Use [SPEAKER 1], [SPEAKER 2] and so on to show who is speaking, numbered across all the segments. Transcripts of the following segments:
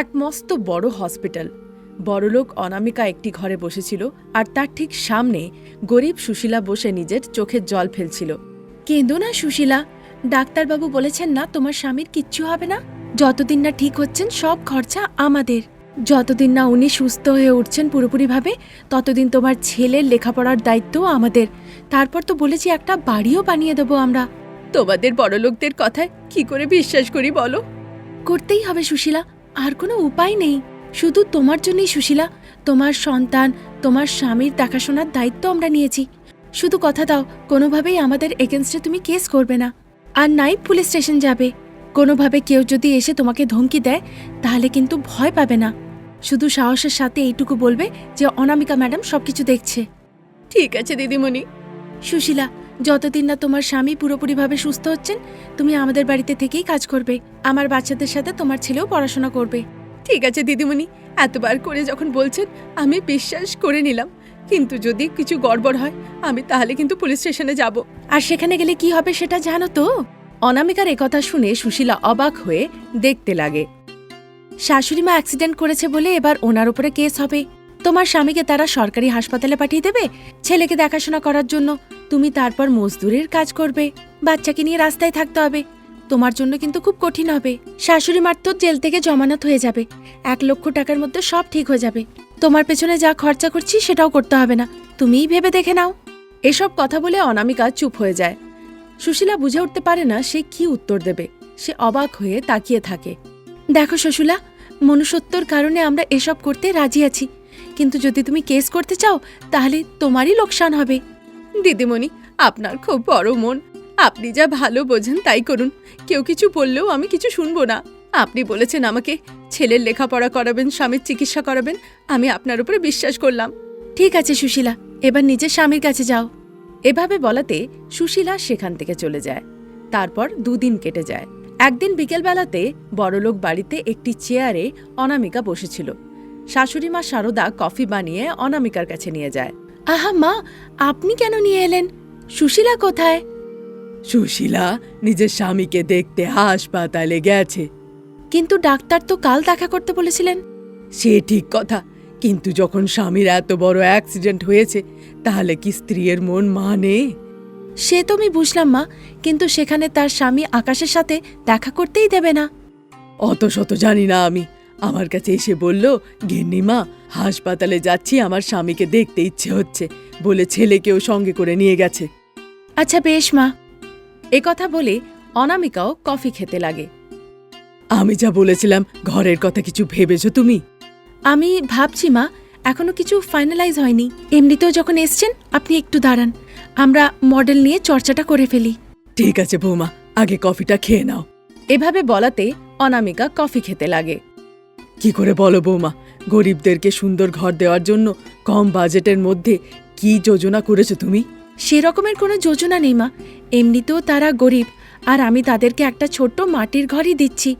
[SPEAKER 1] এক মস্ত বড় হসপিটাল। বড়লোক অনামিকা একটি ঘরে বসেছিল আর তার ঠিক সামনে গরিব সুশীলা বসে নিজের চোখের জল ফেলছিল। কেঁদো না সুশীলা, ডাক্তারবাবু বলেছেন না তোমার স্বামীর কিচ্ছু হবে না? যতদিন না ঠিক হচ্ছেন সব খরচা আমাদের। যতদিন না উনি সুস্থ হয়ে উঠছেন পুরোপুরিভাবে, ততদিন তোমার ছেলের লেখাপড়ার দায়িত্বও আমাদের। তারপর তো বলেছি একটা বাড়িও বানিয়ে দেবো আমরা। তোমাদের বড়লোকদের কথায় কি করে বিশ্বাস করি বলো? করতেই হবে সুশীলা আর কোনো উপায় নেই। শুধু তোমার জন্যই সুশীলা তোমার সন্তান তোমার স্বামীর দেখাশোনার দায়িত্ব আমরা নিয়েছি। শুধু কথা দাও কোনোভাবেই আমাদের এগেনস্টে তুমি কেস করবে না। আর নাই পুলিশ স্টেশন যাবে। কোনোভাবে কেউ যদি এসে তোমাকে ধমকি দেয় তাহলে কিন্তু ভয় পাবে না। শুধু সাহসের সাথে এইটুকু বলবে যে অনামিকা ম্যাডাম সবকিছু দেখছে। ঠিক আছে দিদিমণি। সুশীলা যতদিন না তোমার স্বামী পুরোপুরিভাবে সুস্থ হচ্ছেন, তুমি আমাদের বাড়িতে থেকেই কাজ করবে। আমার বাচ্চাদের সাথে তোমার ছেলেও পড়াশোনা করবে। ঠিক আছে, দিদিমণি। এতবার করে যখন বলছেন, আমি বিশ্বাস করে নিলাম। কিন্তু যদি কিছু গড়বড় হয়, আমি তাহলে কিন্তু পুলিশ স্টেশনে যাব। আর সেখানে গেলে কি হবে সেটা জানো তো? অনামিকার একথা শুনে সুশীলা অবাক হয়ে দেখতে লাগে। শাশুড়ি মা অ্যাক্সিডেন্ট করেছে বলে এবার ওনার উপরে কেস হবে। তোমার স্বামীকে তারা সরকারি হাসপাতালে পাঠিয়ে দেবে ছেলেকে দেখাশোনা করার জন্য। তুমি তারপর মজদুরের কাজ করবে। বাচ্চাকে নিয়ে রাস্তায় থাকতে হবে। তোমার জন্য কিন্তু খুব কঠিন হবে। শাশুড়ি মার তো জেল থেকে জমানত হয়ে যাবে। এক লক্ষ টাকার মধ্যে সব ঠিক হয়ে যাবে। তোমার পেছনে যা খরচা করছি সেটাও করতে হবে না। তুমিই ভেবে দেখে নাও। এসব কথা বলে অনামিকা চুপ হয়ে যায়। সুশীলা বুঝে উঠতে পারে না সে কি উত্তর দেবে। সে অবাক হয়ে তাকিয়ে থাকে। দেখো শশুলা মনুষ্যত্বর কারণে আমরা এসব করতে রাজি আছি। কিন্তু যদি তুমি কেস করতে চাও, তাহলে তোমারই লোকসান হবে। দিদিমণি, আপনার খুব বড় মন। আপনি যা ভালো বোঝেন তাই করুন। কেউ কিছু বললেও আমি কিছু শুনব না। আপনি বলেছেন আমাকে ছেলের লেখাপড়া করাবেন, স্বামীর চিকিৎসা করাবেন। আমি আপনার উপরে বিশ্বাস করলাম। ঠিক আছে, সুশীলা। এবার নিজের স্বামীর কাছে যাও। এভাবে বলাতে সুশীলা সেখান থেকে চলে যায়। তারপর দুদিন কেটে যায়। একদিন বিকেলবেলাতে বড়লোক বাড়িতে একটি চেয়ারে অনামিকা বসেছিল। শাশুড়ি মা সারদা কফি বানিয়ে অনামিকার কাছে নিয়ে যায়। আহা মা আপনি কেন নিয়ে এলেন? সুশীলা কোথায়?
[SPEAKER 2] সুশীলা নিজের স্বামীকে দেখতে হাসপাতালে গেছে।
[SPEAKER 1] কিন্তু ডাক্তার তো কাল দেখা করতে বলেছিলেন।
[SPEAKER 2] সে ঠিক কথা কিন্তু যখন স্বামীর এত বড় অ্যাক্সিডেন্ট হয়েছে তাহলে কি স্ত্রীর মন মানে?
[SPEAKER 1] সে তো আমি বুঝলাম মা কিন্তু সেখানে তার স্বামী আকাশের সাথে দেখা করতেই দেবে না।
[SPEAKER 2] অত শত জানি না আমি। আমার কাছে এসে বলল গিন্নিমা হাসপাতালে যাচ্ছি আমার স্বামীকে দেখতে ইচ্ছে হচ্ছে। বলে ছেলেকেও সঙ্গে করে নিয়ে গেছে।
[SPEAKER 1] আচ্ছা বেশ মা। এ কথা বলে অনামিকাও কফি খেতে লাগে।
[SPEAKER 2] আমি যা বলেছিলাম ঘরের কথা কিছু ভেবেছো তুমি?
[SPEAKER 1] আমি ভাবছি মা এখনও কিছু ফাইনালাইজ হয়নি। এমনিতেও যখন এসছেন আপনি একটু দাঁড়ান। আমরা মডেল নিয়ে চর্চাটা করে ফেলি।
[SPEAKER 2] ঠিক আছে বৌমা আগে কফিটা খেয়ে নাও।
[SPEAKER 1] এভাবে বলাতে অনামিকা কফি খেতে লাগে।
[SPEAKER 2] কি করে বলো বৌমা? গরিবদেরকে সুন্দর ঘর দেওয়ার জন্য কম বাজেটের মধ্যে কি যোজনা করেছ তুমি?
[SPEAKER 1] সেরকমের কোনো যোজনা নেই মা। এমনিতেও তারা গরিব আর আমি তাদেরকে একটা ছোট্ট মাটির ঘরই দিচ্ছি।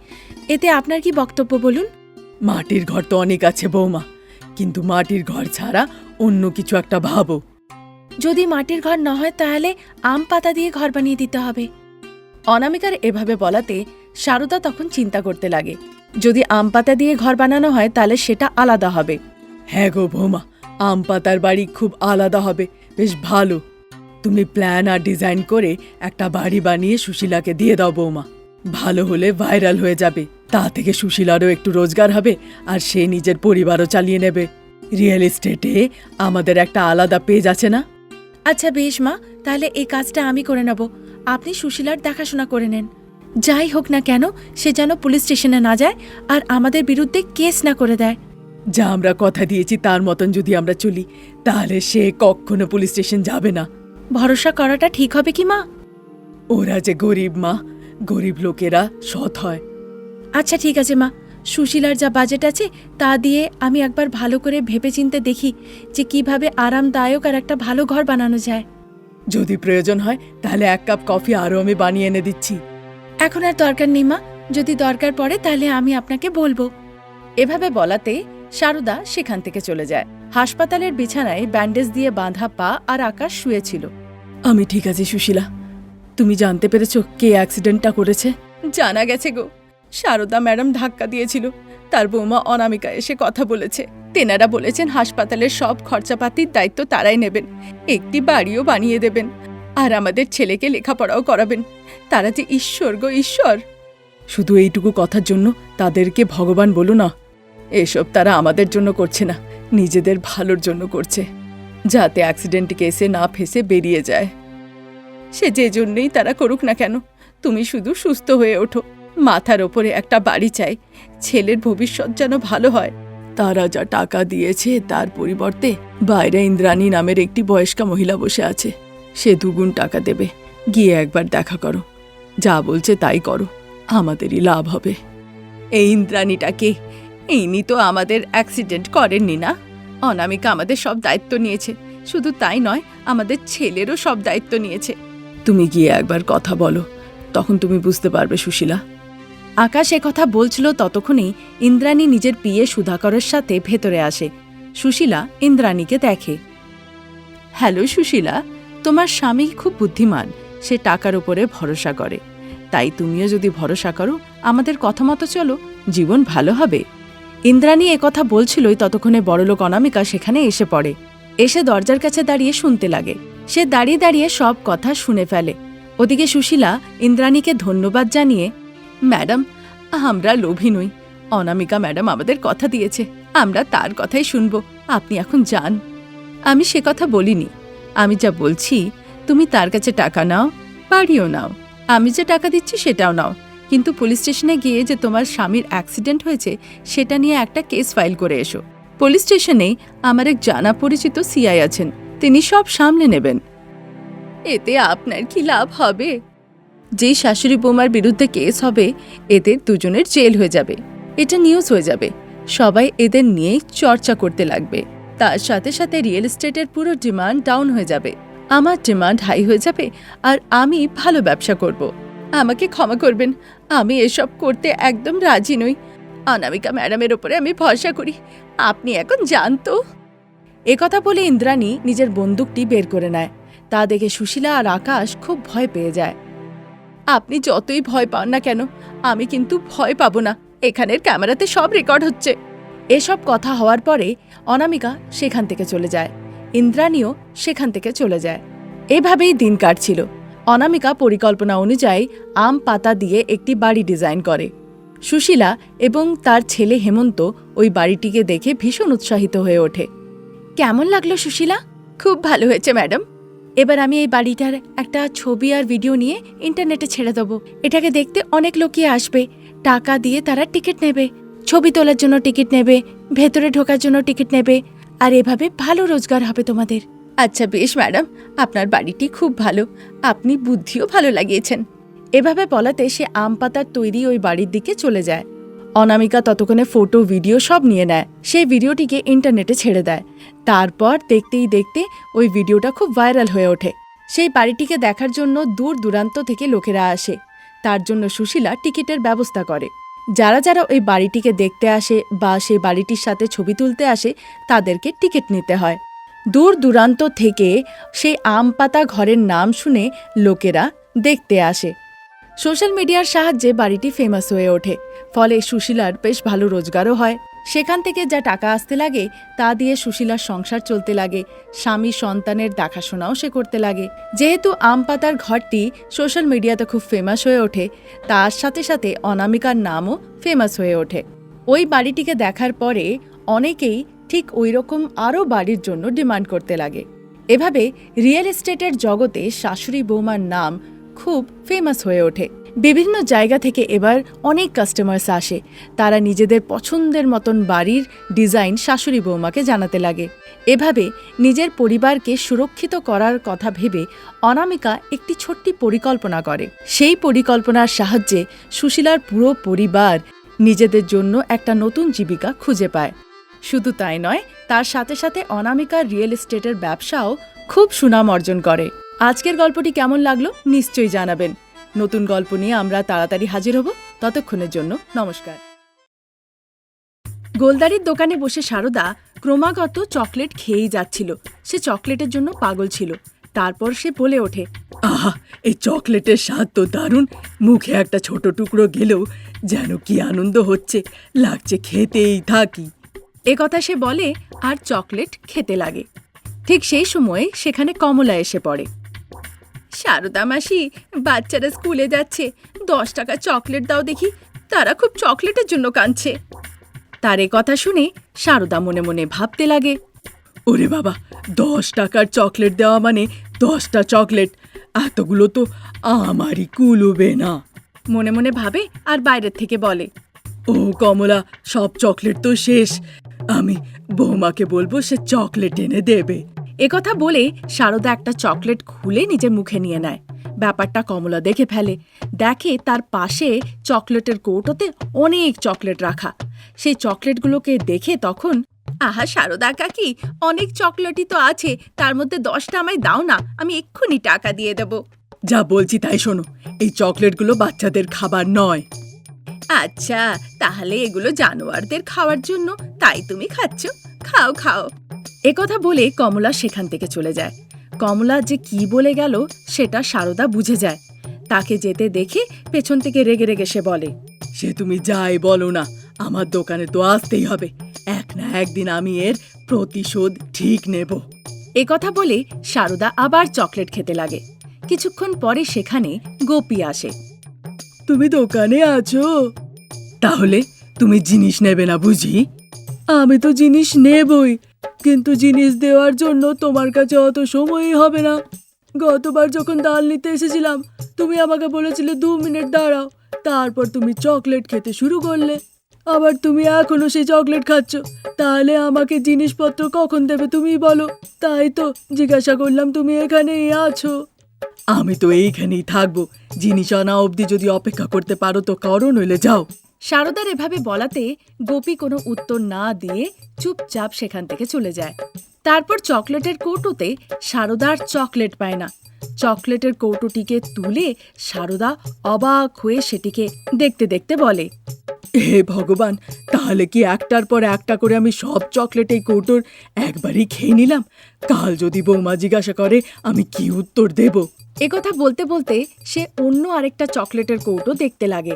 [SPEAKER 1] এতে আপনার কি বক্তব্য বলুন?
[SPEAKER 2] মাটির ঘর তো অনেক আছে বৌমা কিন্তু মাটির ঘর ছাড়া অন্য কিছু একটা ভাবো।
[SPEAKER 1] যদি মাটির ঘর না হয় তাহলে আম পাতা দিয়ে ঘর বানিয়ে দিতে হবে। অনামিকার এভাবে বলাতে সারদা তখন চিন্তা করতে লাগে। যদি আম পাতা দিয়ে ঘর বানানো হয়, তাহলে সেটা আলাদা হবে।
[SPEAKER 2] হ্যাঁ গো বৌমা, আম পাতার বাড়ি খুব আলাদা হবে। বেশ ভালো। তুমি প্ল্যান আর ডিজাইন করে একটা বাড়ি বানিয়ে সুশীলাকে দিয়ে দাও বৌমা। ভালো হলে ভাইরাল হয়ে যাবে। তা থেকে সুশীলারও একটু রোজগার হবে, আর সে নিজের পরিবারও চালিয়ে নেবে। রিয়েল এস্টেটে আমাদের একটা আলাদা পেজ আছে না?
[SPEAKER 1] আচ্ছা বেশ মা, তাহলে এই কাজটা আমি করে নেব। আপনি সুশীলার দেখাশোনা করে নেন। যাই হোক না কেন সে যেন পুলিশ স্টেশনে না যায় আর আমাদের বিরুদ্ধে কেস না করে দেয়।
[SPEAKER 2] যা আমরা কথা দিয়েছি তার মতন যদি আমরা চলি তাহলে সে কখনো পুলিশ স্টেশন যাবে না।
[SPEAKER 1] ভরসা করাটা ঠিক হবে কি মা?
[SPEAKER 2] ওরা যে গরিব মা গরিব লোকেরা সৎ হয়।
[SPEAKER 1] আচ্ছা ঠিক আছে মা সুশীলার যা বাজেট আছে তা দিয়ে আমি একবার ভালো করে ভেবেচিন্তে দেখি যে কীভাবে আরামদায়ক আর একটা ভালো ঘর বানানো যায়।
[SPEAKER 2] যদি প্রয়োজন হয় তাহলে এক কাপ কফি আরও আমি বানিয়ে এনে দিচ্ছি।
[SPEAKER 1] এখন আর দরকার নেই মা। যদি দরকার পড়ে তাহলে আমি আপনাকে বলব। এভাবে বলাতে সারদা সেখান থেকে চলে যায়। হাসপাতালের বিছানায় ব্যান্ডেজ দিয়ে বাঁধা পা আর আকাশ শুয়েছিল
[SPEAKER 2] আমি ঠিক আছি সুশীলা। তুমি জানতে পেরেছ কে অ্যাক্সিডেন্টটা করেছে?
[SPEAKER 1] জানা গেছে গো। সারদা ম্যাডাম ধাক্কা দিয়েছিল। তার বৌমা অনামিকা এসে কথা বলেছে। তেনারা বলেছেন হাসপাতালের সব খরচাপাতির দায়িত্ব তারাই নেবেন। একটি বাড়িও বানিয়ে দেবেন। আর আমাদের ছেলেকে লেখাপড়াও করাবেন। তারা যে ঈশ্বর গো, ঈশ্বর।
[SPEAKER 2] শুধু এইটুকু কথার জন্য তাদেরকে ভগবান বলো না। এসব তারা আমাদের জন্য করছে না, নিজেদের ভালোর জন্য করছে, যাতে অ্যাক্সিডেন্ট কেসে না ফেসে বেরিয়ে যায়।
[SPEAKER 1] সে যে জন্যই তারা করুক না কেন, তুমি শুধু সুস্থ হয়ে ওঠো। মাথার ওপরে একটা বাড়ি চাই, ছেলের ভবিষ্যৎ যেন ভালো হয়।
[SPEAKER 2] তারা যা টাকা দিয়েছে তার পরিবর্তে বাইরে ইন্দ্রাণী নামের একটি বয়স্কা মহিলা বসে আছে। সে দুগুণ টাকা দেবে। গিয়ে একবার দেখা করো। যা বলছে তাই করো। আমাদেরই লাভ হবে।
[SPEAKER 1] এই ইন্দ্রাণীটাকে। ইনি তো আমাদের অ্যাক্সিডেন্ট করেননি না? অনামিকা আমাদের সব দায়িত্ব নিয়েছে। শুধু তাই নয়, আমাদের ছেলেরও সব দায়িত্ব নিয়েছে।
[SPEAKER 2] তুমি গিয়ে একবার কথা বলো। তখন তুমি বুঝতে পারবে সুশীলা।
[SPEAKER 1] আকাশ কথা বলছিল ততক্ষণেই ইন্দ্রাণী নিজের পিয়ে সুধাকরের সাথে ভেতরে আসে। সুশীলা ইন্দ্রাণীকে দেখে। হ্যালো সুশীলা তোমার স্বামী খুব বুদ্ধিমান, সে টাকার উপরে ভরসা করে। তাই তুমিও যদি ভরসা করো, আমাদের কথা মতো চলো, জীবন ভালো হবে। ইন্দ্রাণী কথা বলছিলই ততক্ষণে বড়লোক অনামিকা সেখানে এসে পড়ে। এসে দরজার কাছে দাঁড়িয়ে শুনতে লাগে। সে দাঁড়িয়ে দাঁড়িয়ে সব কথা শুনে ফেলে। ওদিকে সুশীলা ইন্দ্রাণীকে ধন্যবাদ জানিয়ে, ম্যাডাম, আমরা লোভী নই। অনামিকা ম্যাডাম আমাদের কথা দিয়েছে। আমরা তার কথাই শুনব। আপনি এখন যান। আমি সে কথা বলিনি। আমি যা বলছি, তুমি তার কাছে টাকা নাও, বাড়িও নাও। আমি যে টাকা দিচ্ছি সেটাও নাও। কিন্তু পুলিশ স্টেশনে গিয়ে যে তোমার স্বামীর অ্যাক্সিডেন্ট হয়েছে, সেটা নিয়ে একটা কেস ফাইল করে এসো। পুলিশ স্টেশনে আমার এক জানা পরিচিত সিআই আছেন। তিনি সব সামলে নেবেন। এতে আপনার কি লাভ হবে? যেই শাশুড়ি বৌমার বিরুদ্ধে কেস হবে, এদের দুজনের জেল হয়ে যাবে। এটা নিউজ হয়ে যাবে। সবাই এদের নিয়েই চর্চা করতে লাগবে। তার সাথে সাথে রিয়েল এস্টেটের পুরো ডিমান্ড ডাউন হয়ে যাবে। আমার ডিমান্ড হাই হয়ে যাবে আর আমি ভালো ব্যবসা করব। আমাকে ক্ষমা করবেন, আমি এসব করতে একদম রাজি নই। অনামিকা ম্যাডামের ওপরে আমি ভরসা করি। আপনি এখন জানতো কথা বলে ইন্দ্রাণী নিজের বন্দুকটি বের করে নেয়। তা দেখে সুশীলা আর আকাশ খুব ভয় পেয়ে যায়। আপনি যতই ভয় পান না কেন, আমি কিন্তু ভয় পাবো না। এখানের ক্যামেরাতে সব রেকর্ড হচ্ছে। এসব কথা হওয়ার পরে অনামিকা সেখান থেকে চলে যায়। ইন্দ্রাণীও সেখান থেকে চলে যায়। এভাবেই দিন কাটছিল। অনামিকা পরিকল্পনা অনুযায়ী আম পাতা দিয়ে একটি বাড়ি ডিজাইন করে। সুশীলা এবং তার ছেলে হেমন্ত ওই বাড়িটিকে দেখে ভীষণ উৎসাহিত হয়ে ওঠে। কেমন লাগল সুশীলা? খুব ভালো হয়েছে, ম্যাডাম। এবার আমি এই বাড়িটার একটা ছবি আর ভিডিও নিয়ে ইন্টারনেটে ছেড়ে দেবো। এটাকে দেখতে অনেক লোকই আসবে। টাকা দিয়ে তারা টিকিট নেবে। ছবি তোলার জন্য টিকিট নেবে, ভেতরে ঢোকার জন্য টিকিট নেবে, আর এভাবে ভালো রোজগার হবে তোমাদের। আচ্ছা বেশ, ম্যাডাম। আপনার বাড়িটি খুব ভালো। আপনি বুদ্ধিও ভালো লাগিয়েছেন। এভাবে বলাতে সে আম পাতার তৈরি ওই বাড়ির দিকে চলে যায়। অনামিকা ততক্ষণে ফটো, ভিডিও সব নিয়ে নেয়। সেই ভিডিওটিকে ইন্টারনেটে ছেড়ে দেয়। তারপর দেখতেই দেখতে ওই ভিডিওটা খুব ভাইরাল হয়ে ওঠে। সেই বাড়িটিকে দেখার জন্য দূর দূরান্ত থেকে লোকেরা আসে। তার জন্য সুশীলা টিকিটের ব্যবস্থা করে। যারা যারা ওই বাড়িটিকে দেখতে আসে বা সেই বাড়িটির সাথে ছবি তুলতে আসে, তাদেরকে টিকিট নিতে হয়। দূর দূরান্ত থেকে সেই আম পাতা ঘরের নাম শুনে লোকেরা দেখতে আসে। সোশ্যাল মিডিয়ার সাহায্যে বাড়িটি ফেমাস হয়ে ওঠে। ফলে সুশীলার বেশ ভালো রোজগারও হয়। সেখান থেকে যা টাকা আসতে লাগে, তা দিয়ে সুশীলার সংসার চলতে লাগে, স্বামী সন্তানের দেখাশোনাও সে করতে লাগে। যেহেতু আম পাতার ঘরটি সোশ্যাল মিডিয়াতে খুব ফেমাস হয়ে ওঠে, তার সাথে সাথে অনামিকার নামও ফেমাস হয়ে ওঠে। ওই বাড়িটিকে দেখার পরে অনেকেই ঠিক ওই রকম আরও বাড়ির জন্য ডিমান্ড করতে লাগে। এভাবে রিয়েল এস্টেটের জগতে শাশুড়ি বৌমার নাম খুব ফেমাস হয়ে ওঠে। বিভিন্ন জায়গা থেকে এবার অনেক কাস্টমার্স আসে। তারা নিজেদের পছন্দের মতন বাড়ির ডিজাইন শাশুড়ি বৌমাকে জানাতে লাগে। এভাবে নিজের পরিবারকে সুরক্ষিত করার কথা ভেবে অনামিকা একটি ছোট্ট পরিকল্পনা করে। সেই পরিকল্পনার সাহায্যে সুশীলার পুরো পরিবার নিজেদের জন্য একটা নতুন জীবিকা খুঁজে পায়। শুধু তাই নয়, তার সাথে সাথে অনামিকার রিয়েল এস্টেটের ব্যবসাও খুব সুনাম অর্জন করে। আজকের গল্পটি কেমন লাগল নিশ্চয়ই জানাবেন। নতুন গল্প নিয়ে আমরা তাড়াতাড়ি হাজির হব। ততক্ষণের জন্য নমস্কার। গোলদারির দোকানে বসে সারদা ক্রমাগত চকলেট খেয়েই যাচ্ছিল। সে চকলেটের জন্য পাগল ছিল। তারপর সে বলে ওঠে,
[SPEAKER 2] আহা, এই চকলেটের স্বাদ তো দারুণ। মুখে একটা ছোট টুকরো গেলেও যেন কি আনন্দ হচ্ছে, লাগছে খেতেই থাকি।
[SPEAKER 1] এ কথা সে বলে আর চকলেট খেতে লাগে। ঠিক সেই সময়ে সেখানে কমলা এসে পড়ে। সারদা মাসি বাচ্চারা স্কুলে যাচ্ছে। দশ টাকা চকলেট দাও দেখি, তারা খুব চকলেটের জন্য কাঁদছে। তার এ কথা শুনে সারদা মনে মনে ভাবতে লাগে,
[SPEAKER 2] ওরে বাবা, দশ টাকার চকলেট দেওয়া মানে দশটা চকলেট, এতগুলো তো আমারই কুলুবে না।
[SPEAKER 1] মনে মনে ভাবে আর বাইরের থেকে বলে,
[SPEAKER 2] ও কমলা, সব চকলেট তো শেষ, আমি বৌমাকে বলব সে চকলেট এনে দেবে।
[SPEAKER 1] একথা বলে সারদা একটা চকলেট খুলে নিজের মুখে নিয়ে নেয়। ব্যাপারটা কমলা দেখে ফেলে। দেখে তার পাশে চকলেটের কৌটোতে অনেক চকলেট রাখা। সেই চকলেটগুলোকে দেখে তখন, আহা সারদা কাকি, অনেক চকলেটই তো আছে, তার মধ্যে দশটা আমায় দাও না, আমি এক্ষুনি টাকা দিয়ে দেব।
[SPEAKER 2] যা বলছি তাই শোনো, এই চকলেটগুলো বাচ্চাদের খাবার নয়।
[SPEAKER 1] আচ্ছা তাহলে এগুলো জানোয়ারদের খাওয়ার জন্য তাই তুমি খাচ্ছ? খাও খাও। একথা বলে কমলা সেখান থেকে চলে যায়। কমলা যে কি বলে গেল, সেটা সারদা বুঝে যায়। তাকে যেতে দেখে পেছন থেকে রেগে রেগে সে বলে,
[SPEAKER 2] সে তুমি যাই বলো না, আমার দোকানে তো আসতেই হবে। এক না একদিন আমি এর প্রতিশোধ ঠিক নেব।
[SPEAKER 1] একথা বলে সারদা আবার চকলেট খেতে লাগে। কিছুক্ষণ পরে সেখানে গোপী আসে,
[SPEAKER 2] তুমি দোকানে আছো? তাহলে তুমি জিনিস নেবে না বুঝি? আমি তো জিনিস নেবই। কিন্তু জিনিস দেওয়ার জন্য তোমার কাছে অত সময়ই হবে না। গতবার যখন ডাল নিতে এসেছিলাম, তুমি আমাকে বলেছিলে দু মিনিট দাঁড়াও, তারপর তুমি চকলেট খেতে শুরু করলে। আবার তুমি এখনও সেই চকলেট খাচ্ছ, তাহলে আমাকে জিনিসপত্র কখন দেবে তুমি বলো। তাই তো জিজ্ঞাসা করলাম, তুমি এখানেই আছো। আমি তো এইখানেই থাকব, জিনিস আনা অবধি যদি অপেক্ষা করতে পারো তো করো, নইলে যাও।
[SPEAKER 1] সারদার এভাবে বলাতে গোপী কোনো উত্তর না দিয়ে চুপচাপ সেখান থেকে চলে যায়। তারপর চকলেটের কৌটোতে সারদার চকলেট পায় না। চকলেটের কৌটোটিকে তুলে সারদা অবাক হয়ে সেটিকে দেখতে দেখতে বলে,
[SPEAKER 2] হে ভগবান, তাহলে কি একটার পর একটা করে আমি সব চকলেট এই কৌটোর একবারই খেয়ে নিলাম? কাল যদি বৌমা জিজ্ঞাসা করে, আমি কি উত্তর দেব?
[SPEAKER 1] একথা বলতে বলতে সে অন্য আরেকটা চকলেটের কৌটো দেখতে লাগে।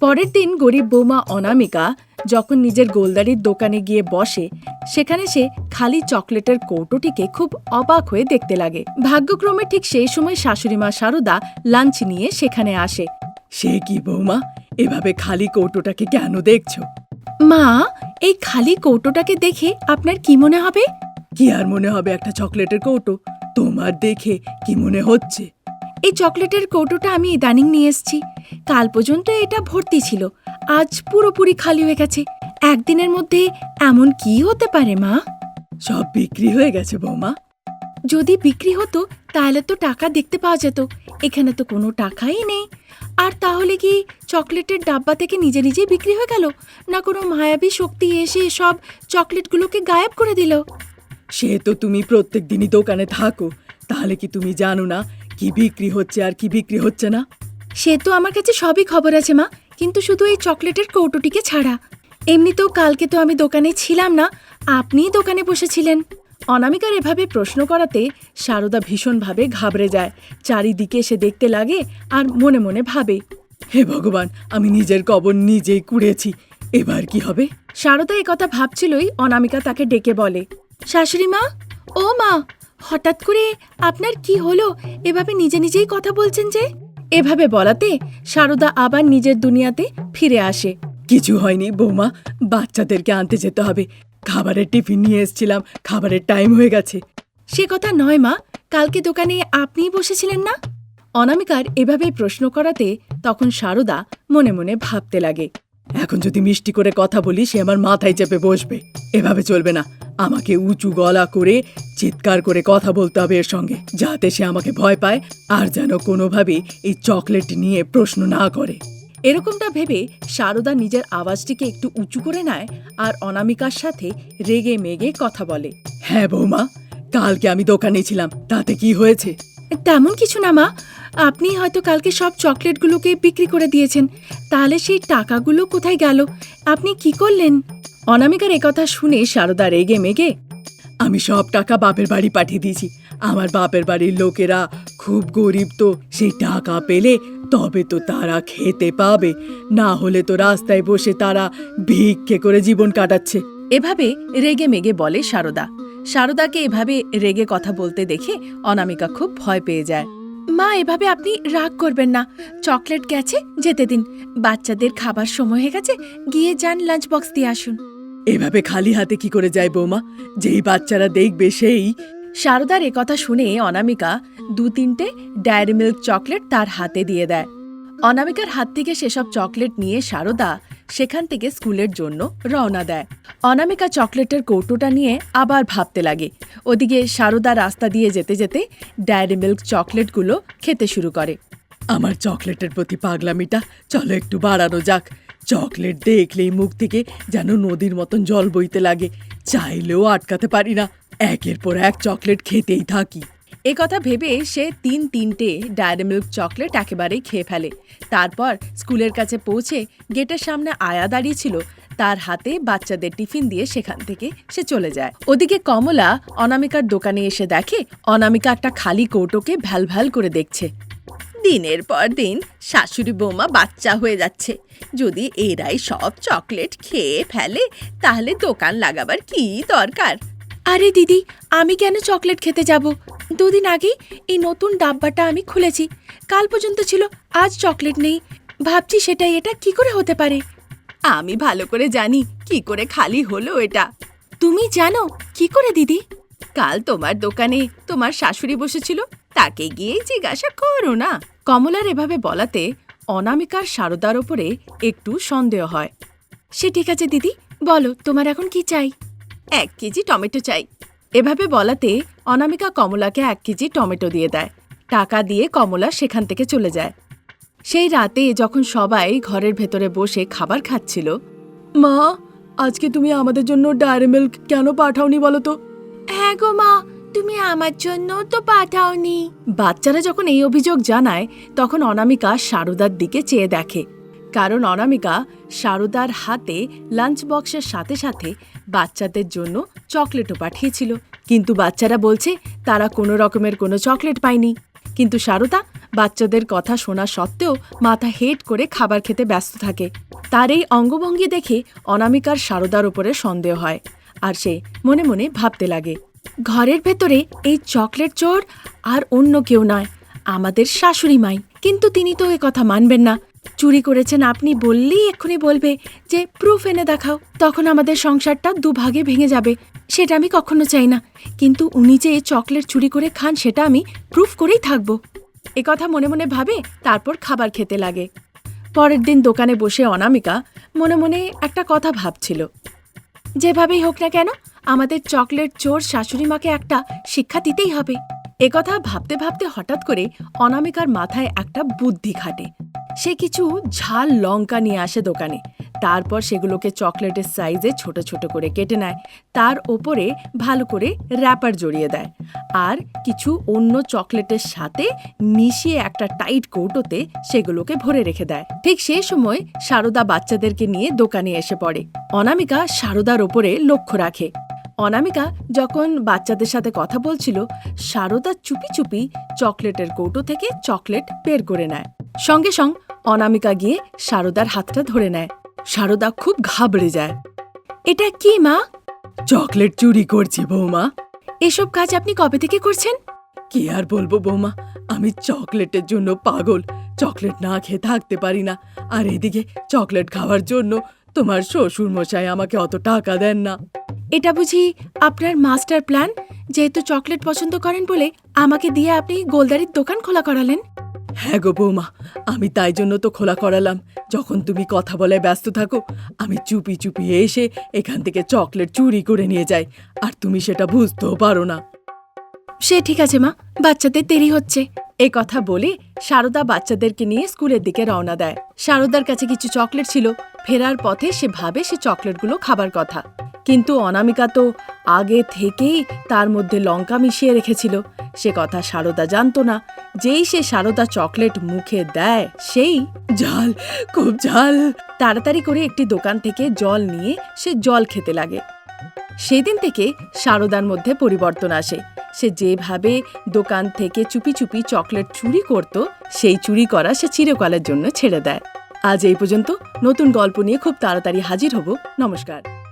[SPEAKER 1] পরের দিন গরিব বৌমা অনামিকা যখন নিজের গোলদারির দোকানে গিয়ে বসে, সেখানে সে খালি চকলেটের কৌটোটিকে খুব অবাক হয়ে দেখতে লাগে। ভাগ্যক্রমে ঠিক সেই সময় শাশুড়িমা সারদা লাঞ্চ নিয়ে সেখানে আসে।
[SPEAKER 2] সে কি বৌমা? এভাবে খালি কৌটোটাকে কেন দেখছ?
[SPEAKER 1] মা, এই খালি কৌটোটাকে দেখে আপনার কি মনে হবে?
[SPEAKER 2] কি আর মনে হবে একটা চকলেটের কৌটো? তোমার দেখে কি মনে হচ্ছে?
[SPEAKER 1] এই চকলেটের কৌটোটা আমি ইদানিং নিয়ে এসেছি। কাল পর্যন্ত এটা ভর্তি ছিল। আজ পুরোপুরি খালি হয়ে গেছে। একদিনের মধ্যে এমন কি হতে পারে মা?
[SPEAKER 2] সব বিক্রি হয়ে গেছে বৌমা।
[SPEAKER 1] যদি বিক্রি হতো তাহলে তো টাকা দেখতে পাওয়া যেত। এখানে তো কোনো টাকাই নেই। আর তাহলে কি চকলেটের ডাব্বা থেকে নিজে নিজেই বিক্রি হয়ে গেল? না কোনো মায়াবী শক্তি এসে সব চকলেটগুলোকে গায়েব করে দিল?
[SPEAKER 2] সে তো তুমি প্রত্যেক দিনই দোকানে থাকো। তাহলে কি তুমি জানো না কি বিক্রি হচ্ছে আর কি বিক্রি হচ্ছে না?
[SPEAKER 1] সে তো আমার কাছে সবই খবর আছে, মা। কিন্তু শুধু এই চকলেটের কৌটোটিকে ছাড়া। এমনিতেও কালকে তো আমি দোকানে ছিলাম না, আপনিই দোকানে বসেছিলেন। অনামিকার এভাবে প্রশ্ন করাতে সারদা ভীষণভাবে ঘাবড়ে যায়। চারিদিকে সে দেখতে লাগে আর মনে মনে ভাবে,
[SPEAKER 2] হে ভগবান, আমি নিজের কবর নিজেই কুড়েছি, এবার কি হবে?
[SPEAKER 1] সারদা কথা ভাবছিলই অনামিকা তাকে ডেকে বলে, শাশুড়ি মা, ও মা হঠাৎ করে আপনার কি হলো? এভাবে নিজে নিজেই কথা বলছেন যে? এভাবে বলাতে সারদা আবার নিজের দুনিয়াতে ফিরে আসে।
[SPEAKER 2] কিছু হয়নি বৌমা বাচ্চাদেরকে আনতে যেতে হবে। খাবারের টিফিন নিয়ে এসেছিলাম খাবারের টাইম হয়ে গেছে।
[SPEAKER 1] সে কথা নয় মা কালকে দোকানে আপনিই বসেছিলেন না? অনামিকার এভাবে প্রশ্ন করাতে তখন সারদা মনে মনে ভাবতে লাগে।
[SPEAKER 2] এখন যদি মিষ্টি করে কথা বলি, সে আমার মাথায় চেপে বসবে। এভাবে চলবে না। আমাকে উঁচু গলা করে চিৎকার করে কথা বলতে হবে এর সঙ্গে, যাতে সে আমাকে ভয় পায় আর যেন কোনোভাবে এই চকলেট নিয়ে প্রশ্ন না করে।
[SPEAKER 1] এরকমটা ভেবে সারদা নিজের আওয়াজটিকে একটু উঁচু করে নেয় আর অনামিকার সাথে রেগে মেগে কথা বলে।
[SPEAKER 2] হ্যাঁ বৌমা, কালকে আমি দোকানে ছিলাম, তাতে কি হয়েছে?
[SPEAKER 1] তেমন কিছু না মা আপনি হয়তো কালকে সব চকলেটগুলোকে বিক্রি করে দিয়েছেন। তাহলে সেই টাকাগুলো কোথায় গেল? আপনি কি করলেন? অনামিকার একথা শুনে সারদা রেগে মেগে,
[SPEAKER 2] আমি সব টাকা বাপের বাড়ি পাঠিয়ে দিয়েছি। আমার বাপের বাড়ির লোকেরা খুব গরিব তো, সেই টাকা পেলে তবে তো তারা খেতে পাবে। না হলে তো রাস্তায় বসে তারা ভিক্ষে করে জীবন কাটাচ্ছে।
[SPEAKER 1] এভাবে রেগে মেগে বলে সারদা। সারদাকে এভাবে রেগে কথা বলতে দেখে অনামিকা খুব ভয় পেয়ে যায়। মা এভাবে আপনি রাগ করবেন না। চকলেট গেছে যেতে দিন। বাচ্চাদের খাবার সময় হয়ে গেছে গিয়ে যান লাঞ্চ বক্স দিয়ে আসুন।
[SPEAKER 2] এভাবে খালি হাতে কি করে যায় বৌমা? যেই বাচ্চারা দেখবে সেই।
[SPEAKER 1] সারদার কথা শুনে অনামিকা দু তিনটে ডায়েরি মিল্ক চকলেট তার হাতে দিয়ে দেয়। অনামিকার হাত থেকে সেসব চকলেট নিয়ে সারদা সেখান থেকে স্কুলের জন্য রওনা দেয়। অনামিকা চকলেটের কৌটোটা নিয়ে আবার ভাবতে লাগে। ওদিকে সারদা রাস্তা দিয়ে যেতে যেতে ডায়েরি মিল্ক চকলেটগুলো খেতে শুরু করে।
[SPEAKER 2] আমার চকলেটের প্রতি পাগলামিটা, চলো একটু বাড়ানো যাক। চকলেট দেখলেই মুখ থেকে যেন নদীর মতন জল বইতে লাগে। চাইলেও আটকাতে পারি না। একের পর এক চকলেট খেতেই থাকি।
[SPEAKER 1] এ কথা ভেবে সে তিন তিনটে ডায়েরি মিল্ক চকলেট একেবারেই খেয়ে ফেলে। তারপর স্কুলের কাছে পৌঁছে গেটের সামনে আয়া দাঁড়িয়েছিল তার হাতে বাচ্চাদের টিফিন দিয়ে সেখান থেকে সে চলে যায়। ওদিকে কমলা অনামিকার দোকানে এসে দেখে অনামিকা একটা খালি কৌটোকে ভ্যাল ভ্যাল করে দেখছে। দিনের পর দিন শাশুড়ি বৌমা বাচ্চা হয়ে যাচ্ছে। যদি এরাই সব চকলেট খেয়ে ফেলে, তাহলে দোকান লাগাবার কি দরকার? আরে দিদি, আমি কেন চকলেট খেতে যাব? দুদিন আগে এই নতুন ডাব্বাটা আমি খুলেছি। কাল পর্যন্ত ছিল আজ চকলেট নেই। ভাবছি সেটাই এটা কি করে হতে পারে? আমি ভালো করে জানি কি করে খালি হলো এটা। তুমি জানো কি করে দিদি? কাল তোমার দোকানে তোমার শাশুড়ি বসেছিল তাকে গিয়ে জিজ্ঞাসা করো না। কমলার এভাবে বলাতে অনামিকার সারদার ওপরে একটু সন্দেহ হয়। সে ঠিক আছে দিদি। বলো তোমার এখন কি চাই? এক কেজি টমেটো চাই। এভাবে বলাতে অনামিকা কমলাকে এক কেজি টমেটো দিয়ে দেয়। টাকা দিয়ে কমলা সেখান থেকে চলে যায়। সেই রাতে যখন সবাই ঘরের ভেতরে বসে খাবার খাচ্ছিল
[SPEAKER 2] মা আজকে তুমি আমাদের জন্য ডায়েরি মিল্ক কেন পাঠাওনি বলো তো?
[SPEAKER 1] হ্যাঁ গো মা তুমি আমার জন্য তো পাঠাওনি। বাচ্চারা যখন এই অভিযোগ জানায় তখন অনামিকা সারদার দিকে চেয়ে দেখে। কারণ অনামিকা সারদার হাতে লাঞ্চ বক্সের সাথে সাথে বাচ্চাদের জন্য চকলেটও পাঠিয়েছিল। কিন্তু বাচ্চারা বলছে, তারা কোনো রকমের কোনো চকলেট পায়নি। কিন্তু সারদা, বাচ্চাদের কথা শোনা সত্ত্বেও মাথা হেট করে খাবার খেতে ব্যস্ত থাকে। তার এই অঙ্গভঙ্গি দেখে অনামিকার সারদার উপরে সন্দেহ হয়। আর সে মনে মনে ভাবতে লাগে, ঘরের ভেতরে এই চকলেট চোর আর অন্য কেউ নয়, আমাদের শাশুড়ি মাই। কিন্তু তিনি তো এ কথা মানবেন না। চুরি করেছেন আপনি বললেই এক্ষুনি বলবে যে, প্রুফ এনে দেখাও, তখন আমাদের সংসারটা দুভাগে ভেঙে যাবে। সেটা আমি কখনো চাই না। কিন্তু উনি যে চকলেট চুরি করে খান, সেটা আমি প্রুফ করেই থাকব। এ কথা মনে মনে ভাবে, তারপর খাবার খেতে লাগে। পরের দিন দোকানে বসে অনামিকা মনে মনে একটা কথা ভাবছিল। যেভাবেই হোক না কেন, আমাদের চকলেট চোর শাশুড়ি মাকে একটা শিক্ষা দিতেই হবে। একথা ভাবতে ভাবতে হঠাৎ করে অনামিকার মাথায় একটা বুদ্ধি খাটে। সে কিছু ঝাল লঙ্কা নিয়ে আসে দোকানে। তারপর সেগুলোকে চকলেটের সাইজে ছোট ছোট করে কেটে নেয়। তার ওপরে ভালো করে র্যাপার জড়িয়ে দেয়। আর কিছু অন্য চকলেটের সাথে মিশিয়ে একটা টাইট কৌটোতে সেগুলোকে ভরে রেখে দেয়। ঠিক সেই সময় সারদা বাচ্চাদেরকে নিয়ে দোকানে এসে পড়ে। অনামিকা সারদার ওপরে লক্ষ্য রাখে। অনামিকা যখন বাচ্চাদের সাথে কথা বলছিল, সারদা চুপি চুপি চকলেটের কৌটো থেকে চকলেট বের করে নেয়। সঙ্গে সঙ্গ অনামিকা গিয়ে সারদার হাতটা ধরে নেয়। সারদা খুব ঘাবড়ে যায়। এটা কি, মা?
[SPEAKER 2] চকলেট চুরি করছি, বৌমা।
[SPEAKER 1] এসব কাজ আপনি কবে থেকে করছেন?
[SPEAKER 2] কি আর বলব, বৌমা? আমি চকলেটের জন্য পাগল। চকলেট না খেয়ে থাকতে পারি না। আর এদিকে চকলেট খাওয়ার জন্য তোমার শ্বশুর মশাই আমাকে অত টাকা দেন না।
[SPEAKER 1] এটা বুঝি আপনার মাস্টার প্ল্যান? যেহেতু চকলেট পছন্দ করেন বলে আমাকে দিয়ে আপনি গোলদারির দোকান খোলা করালেন?
[SPEAKER 2] হ্যাঁ গো বৌমা, আমি তাই জন্য তো খোলা করালাম। যখন তুমি কথা বলে ব্যস্ত থাকো, আমি চুপি চুপি এসে এখান থেকে চকলেট চুরি করে নিয়ে যাই, আর তুমি সেটা বুঝতেও পারো না।
[SPEAKER 1] সে ঠিক আছে মা, বাচ্চাদের দেরি হচ্ছে। এ কথা বলে সারদা বাচ্চাদেরকে নিয়ে স্কুলের দিকে রওনা দেয়। সারদার কাছে কিছু চকলেট ছিল, ফেরার পথে সে ভাবে সে চকলেটগুলো খাবার কথা। কিন্তু অনামিকা তো আগে থেকেই তার মধ্যে লঙ্কা মিশিয়ে রেখেছিল। সে কথা সারদা জানতো না। যেই সে সারদা চকলেট মুখে দেয়, সেই
[SPEAKER 2] ঝাল খুব ঝাল
[SPEAKER 1] তাড়াতাড়ি করে একটি দোকান থেকে জল নিয়ে সে জল খেতে লাগে। সেদিন থেকে সারদার মধ্যে পরিবর্তন আসে। সে যেভাবে দোকান থেকে চুপি চুপি চকলেট চুরি করত, সেই চুরি করা সে চিরকালের জন্য ছেড়ে দেয়। আজ এই পর্যন্ত নতুন গল্প নিয়ে খুব তাড়াতাড়ি হাজির হব। নমস্কার।